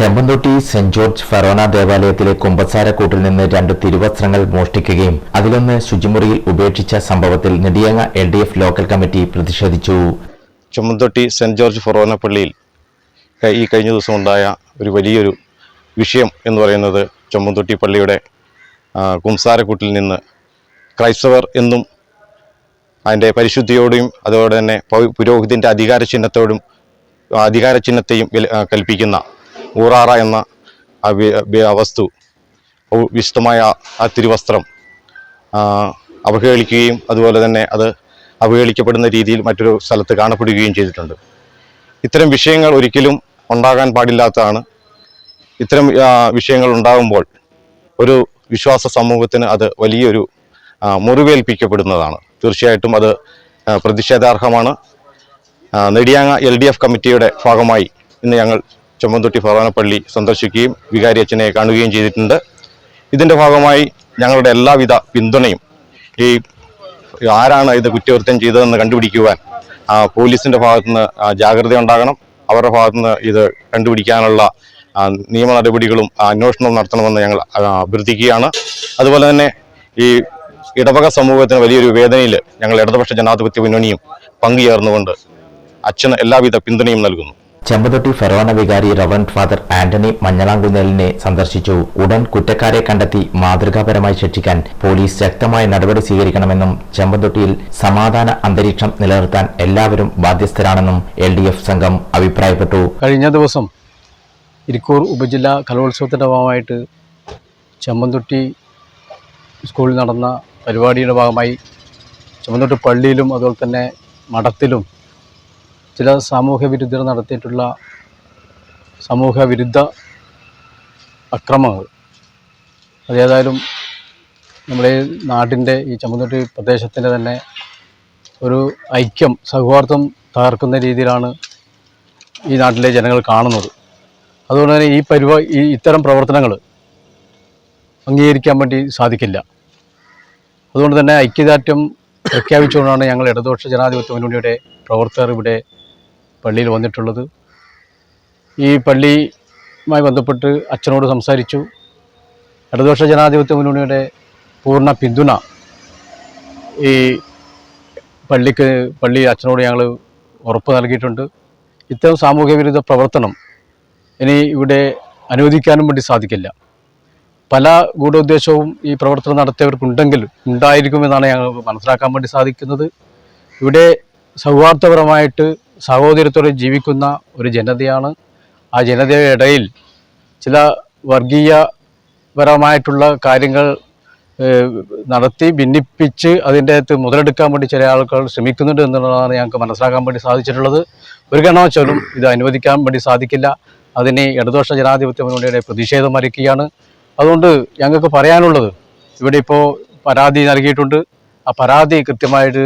Chempanthotti saint George forane ദേവാലയത്തിലെ കുമ്പസാരക്കൂട്ടിൽ നിന്ന് രണ്ട് തിരുവസ്ത്രങ്ങൾ മോഷ്ടിക്കുകയും അതിലൊന്ന് ശുചിമുറിയിൽ ഉപേക്ഷിച്ച സംഭവത്തിൽ Nediyanga L D F local committee പ്രതിഷേധിച്ചു. ചെമ്പന്തൊട്ടി സെന്റ് ജോർജ് ഫെറോന പള്ളിയിൽ ഈ കഴിഞ്ഞ ദിവസം ഉണ്ടായ ഒരു വലിയൊരു വിഷയം എന്ന് പറയുന്നത് ചെമ്പന്തൊട്ടി പള്ളിയുടെ കുംസാരക്കൂട്ടിൽ നിന്ന് ക്രൈസ്തവർ എന്നും അതിന്റെ പരിശുദ്ധിയോടും അതുപോലെ തന്നെ പുരോഹിതന്റെ അധികാര ചിഹ്നത്തോടും അധികാര ചിഹ്നത്തെയും കൽപ്പിക്കുന്ന ഊറാറ എന്ന വസ്തു വിശുദ്ധമായ ആ- തിരുവസ്ത്രം അവഹേളിക്കുകയും അതുപോലെ തന്നെ അത് അവഹേളിക്കപ്പെടുന്ന രീതിയിൽ മറ്റൊരു സ്ഥലത്ത് കാണപ്പെടുകയും ചെയ്തിട്ടുണ്ട്. ഇത്തരം വിഷയങ്ങൾ ഒരിക്കലും ഉണ്ടാകാൻ പാടില്ലാത്തതാണ്. ഇത്തരം വിഷയങ്ങൾ ഉണ്ടാകുമ്പോൾ ഒരു വിശ്വാസ സമൂഹത്തിന് അത് വലിയൊരു മുറിവേൽപ്പിക്കപ്പെടുന്നതാണ്. തീർച്ചയായിട്ടും അത് പ്രതിഷേധാർഹമാണ്. നെടിയാങ്ങ എൽ ഡി എഫ് കമ്മിറ്റിയുടെ ഭാഗമായി ഇന്ന് ഞങ്ങൾ ചുമന്തൊട്ടി ഫറോനപ്പള്ളി സന്ദർശിക്കുകയും വികാരി അച്ഛനെ കാണുകയും ചെയ്തിട്ടുണ്ട്. ഇതിന്റെ ഭാഗമായി ഞങ്ങളുടെ എല്ലാവിധ പിന്തുണയും ഈ ആരാണ് ഇത് കുറ്റകൃത്യം ചെയ്തതെന്ന് കണ്ടുപിടിക്കുവാൻ ആ, പോലീസിന്റെ ഭാഗത്തുനിന്ന് ജാഗ്രത ഉണ്ടാകണം. അവരുടെ ഭാഗത്തുനിന്ന് ഇത് കണ്ടുപിടിക്കാനുള്ള നിയമ നടപടികളും അന്വേഷണവും നടത്തണമെന്ന് ഞങ്ങൾ അഭ്യർത്ഥിക്കുകയാണ്. അതുപോലെ തന്നെ ഈ ഇടവക സമൂഹത്തിന് വലിയൊരു വേദനയിൽ ഞങ്ങൾ ഇടതുപക്ഷ ജനാധിപത്യ മുന്നണിയും പങ്കുചേർന്നുകൊണ്ട് അച്ഛന് എല്ലാവിധ പിന്തുണയും നൽകുന്നു. ചെമ്പതൊട്ടി ഫെറോണ വികാരി റവറന്റ് ഫാദർ ആന്റണി മഞ്ഞളാങ്കുന്നേലിനെ സന്ദർശിച്ചു. ഉടൻ കുറ്റക്കാരെ കണ്ടെത്തി മാതൃകാപരമായി ശിക്ഷിക്കാൻ പോലീസ് ശക്തമായ നടപടി സ്വീകരിക്കണമെന്നും ചെമ്പതൊട്ടിയിൽ സമാധാന അന്തരീക്ഷം നിലനിർത്താൻ എല്ലാവരും ബാധ്യസ്ഥരാണെന്നും എൽ സംഘം അഭിപ്രായപ്പെട്ടു. കഴിഞ്ഞ ദിവസം ഇരിക്കൂർ ഉപജില്ലാ കലോത്സവത്തിന്റെ ഭാഗമായിട്ട് ചെമ്പന്തൊട്ടി സ്കൂളിൽ നടന്ന പരിപാടിയുടെ ഭാഗമായി ചെമ്പന്തൊട്ടി പള്ളിയിലും അതുപോലെ തന്നെ മഠത്തിലും ചില സാമൂഹ്യ വിരുദ്ധർ നടത്തിയിട്ടുള്ള സമൂഹ വിരുദ്ധ അക്രമങ്ങൾ. അതേതായാലും നമ്മുടെ ഈ നാടിന്റെ ഈ ചമ്മന്തൊട്ടി പ്രദേശത്തിന്റെ തന്നെ ഒരു ഐക്യം സൗഹാർദ്ദം തകർക്കുന്ന രീതിയിലാണ് ഈ നാട്ടിലെ ജനങ്ങൾ കാണുന്നത്. അതുകൊണ്ട് തന്നെ ഈ പരിപാ ഈ ഇത്തരം പ്രവർത്തനങ്ങൾ അംഗീകരിക്കാൻ വേണ്ടി സാധിക്കില്ല. അതുകൊണ്ട് തന്നെ ഐക്യദാർഢ്യം പ്രഖ്യാപിച്ചുകൊണ്ടാണ് ഞങ്ങൾ ഇടതുപക്ഷ ജനാധിപത്യ മുന്നണിയുടെ പ്രവർത്തകർ ഇവിടെ പള്ളിയിൽ വന്നിട്ടുള്ളത്. ഈ പള്ളിയുമായി ബന്ധപ്പെട്ട് അച്ഛനോട് സംസാരിച്ചു. ഇടതുപക്ഷ ജനാധിപത്യ മുന്നണിയുടെ പൂർണ പിന്തുണ ഈ പള്ളിക്ക് പള്ളി അച്ഛനോട് ഞങ്ങൾ ഉറപ്പ് നൽകിയിട്ടുണ്ട്. ഇത്തരം സാമൂഹ്യ വിരുദ്ധ പ്രവർത്തനം ഇനി ഇവിടെ അനുവദിക്കാനും വേണ്ടി സാധിക്കില്ല. പല ഗൂഢോദ്ദേശവും ഈ പ്രവർത്തനം നടത്തിയവർക്കുണ്ടെങ്കിൽ ഉണ്ടായിരിക്കുമെന്നാണ് ഞങ്ങൾ മനസ്സിലാക്കാൻ വേണ്ടി സാധിക്കുന്നത്. ഇവിടെ സൗഹാർദ്ദപരമായിട്ട് സഹോദരത്തോടെ ജീവിക്കുന്ന ഒരു ജനതയാണ്. ആ ജനതയുടെ ഇടയിൽ ചില വർഗീയപരമായിട്ടുള്ള കാര്യങ്ങൾ നടത്തി ഭിന്നിപ്പിച്ച് അതിന്റെ അകത്ത് മുതലെടുക്കാൻ വേണ്ടി ചില ആൾക്കാർ ശ്രമിക്കുന്നുണ്ട് എന്നുള്ളതാണ് ഞങ്ങൾക്ക് മനസ്സിലാക്കാൻ വേണ്ടി സാധിച്ചിട്ടുള്ളത്. ഒരു കാരണവശാലും ഇത് അനുവദിക്കാൻ വേണ്ടി സാധിക്കില്ല. അതിനെ ഇടതുപക്ഷ ജനാധിപത്യ മുന്നണിയുടെ പ്രതിഷേധം അറിയിക്കുകയാണ് അതുകൊണ്ട് ഞങ്ങൾക്ക് പറയാനുള്ളത് ഇവിടെ ഇപ്പോൾ പരാതി നൽകിയിട്ടുണ്ട്. ആ പരാതി കൃത്യമായിട്ട്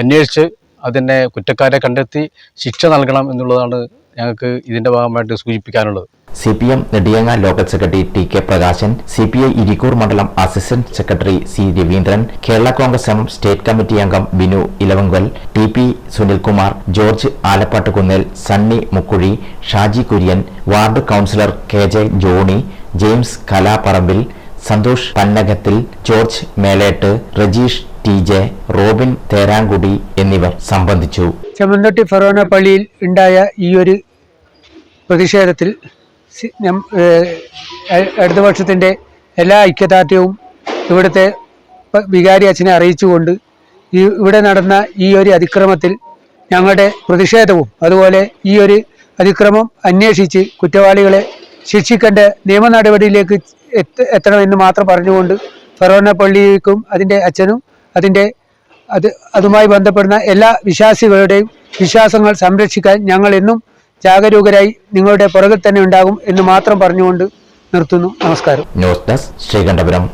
അന്വേഷിച്ച് അതിനെ കുറ്റക്കാരെ കണ്ടെത്തി ശിക്ഷ നൽകണം എന്നുള്ളതാണ് ഞങ്ങൾക്ക് ഇതിന്റെ ഭാഗമായിട്ട് സൂചിപ്പിക്കാനുള്ളത്. C P M Nediyanga local secretary T K Prakashan C P I Irikkur മണ്ഡലം assistant secretary C Raveendran Kerala Congress M state committee അംഗം Binu Elavankal T P Sunilkumar George Alappattukunnel Sunny Mukkuzhi Shaji Kurian ward councillor K J Johnny James Kalaparambil Santhosh Pannakathil George Melettu Rajeesh T J Robin Therankudi എന്നിവർ സംബന്ധിച്ചു. ചെമ്മന്തൊട്ടി ഫറോന പള്ളിയിൽ ഉണ്ടായ ഈ ഒരു പ്രതിഷേധത്തിൽ ഇടതുപക്ഷത്തിന്റെ എല്ലാ ഐക്യദാർഢ്യവും ഇവിടുത്തെ വികാരി അച്ഛനെ അറിയിച്ചുകൊണ്ട് ഈ ഇവിടെ നടന്ന ഈ ഒരു അതിക്രമത്തിൽ ഞങ്ങളുടെ പ്രതിഷേധവും അതുപോലെ ഈ ഒരു അതിക്രമം അന്വേഷിച്ച് കുറ്റവാളികളെ ശിക്ഷിക്കേണ്ട നിയമ നടപടിയിലേക്ക് എത്ത എത്തണമെന്ന് മാത്രം പറഞ്ഞുകൊണ്ട് ഫെറോന പള്ളിക്കും അതിന്റെ അച്ഛനും അതിന്റെ അത് അതുമായി ബന്ധപ്പെടുന്ന എല്ലാ വിശ്വാസികളുടെയും വിശ്വാസങ്ങൾ സംരക്ഷിക്കാൻ ഞങ്ങൾ എന്നും ജാഗരൂകരായി നിങ്ങളുടെ പുറകിൽ തന്നെ ഉണ്ടാകും എന്ന് മാത്രം പറഞ്ഞുകൊണ്ട് നിർത്തുന്നു. നമസ്കാരം. News desk Sreekandapuram.